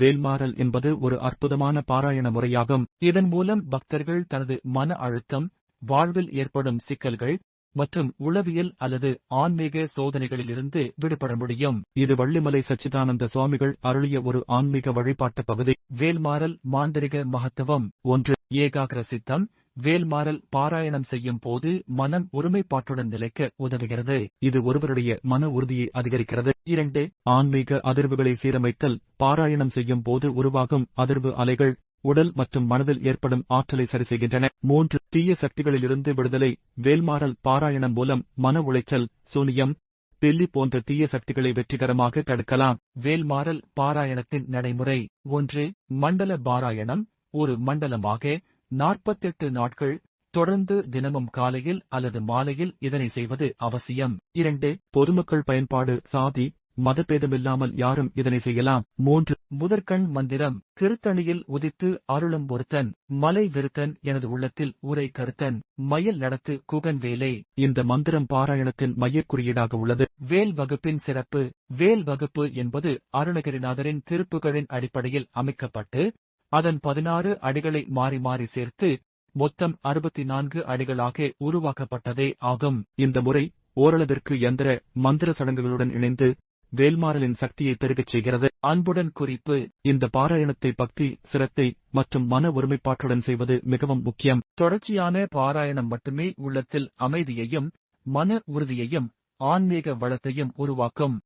வேல்மாறல் என்பது ஒரு அற்புதமான பாராயண முறையாகும். இதன் மூலம் பக்தர்கள் தனது மன அழுத்தம் வாழ்வில் ஏற்படும் சிக்கல்கள் மற்றும் உளவியல் அல்லது ஆன்மீக சோதனைகளிலிருந்து விடுபட முடியும். இது வள்ளிமலை சச்சிதானந்த சுவாமிகள் அருளிய ஒரு ஆன்மீக வழிபாட்டு பகுதி. வேல்மாறல் மாந்திரிக மகத்துவம் ஒன்று. ஏகாகிர சித்தம் வேல்மாறல் பாராயணம் செய்யும் போது மனம் ஒருமைப்பாட்டுடன் நிலைக்க உதவுகிறது. இது ஒருவருடைய மன உறுதியை அதிகரிக்கிறது. இரண்டு ஆன்மீக அதிர்வுகளை சீரமைத்தல். பாராயணம் செய்யும் போது உருவாகும் அதிர்வு அலைகள் உடல் மற்றும் மனதில் ஏற்படும் ஆற்றலை சரி செய்கின்றன மூன்று தீய சக்திகளிலிருந்து விடுதலை. வேல்மாறல் பாராயணம் மூலம் மன உளைச்சல் சூனியம் பில்லி போன்ற தீய சக்திகளை வெற்றிகரமாக தடுக்கலாம். வேல்மாறல் பாராயணத்தின் நடைமுறை. ஒன்று மண்டல பாராயணம். ஒரு மண்டலமாக நாற்பத்தெட்டு நாட்கள் தொடர்ந்து தினமும் காலையில் அல்லது மாலையில் இதனை செய்வது அவசியம். இரண்டு பொதுமக்கள் பயன்பாடு சாதி மதபேதமில்லாமல் யாரும் இதனை செய்யலாம். மூன்று முதற்கண் மந்திரம் திருத்தணியில் உதித்து அருளும் ஒருத்தன் மலை விருத்தன் எனது உள்ளத்தில் உரை கருத்தன் மயில் நடத்து குகன் வேலே. இந்த மந்திரம் பாராயணத்தின் மையக் குறியீடாக உள்ளது. வேல் வகுப்பின் சிறப்பு வேல் வகுப்பு என்பது அருணகிரிநாதரின் திருப்புகளின் அடிப்படையில் அமைக்கப்பட்டு அதன் பதினாறு அடிகளை மாறி மாறி சேர்த்து மொத்தம் அறுபத்தி நான்கு அடிகளாக உருவாக்கப்பட்டதே ஆகும். இந்த முறை ஓரளவிற்கு எந்திர மந்திர சடங்குகளுடன் இணைந்து வேல்மாறலின் சக்தியை பெருகச் செய்கிறது. அன்புடன் குறிப்பு இந்த பாராயணத்தை பக்தி சிரத்தை மற்றும் மன ஒருமைப்பாட்டுடன் செய்வது மிகவும் முக்கியம். தொடர்ச்சியான பாராயணம் மட்டுமே உள்ளத்தில் அமைதியையும் மன உறுதியையும் ஆன்மீக வளத்தையும் உருவாக்கும்.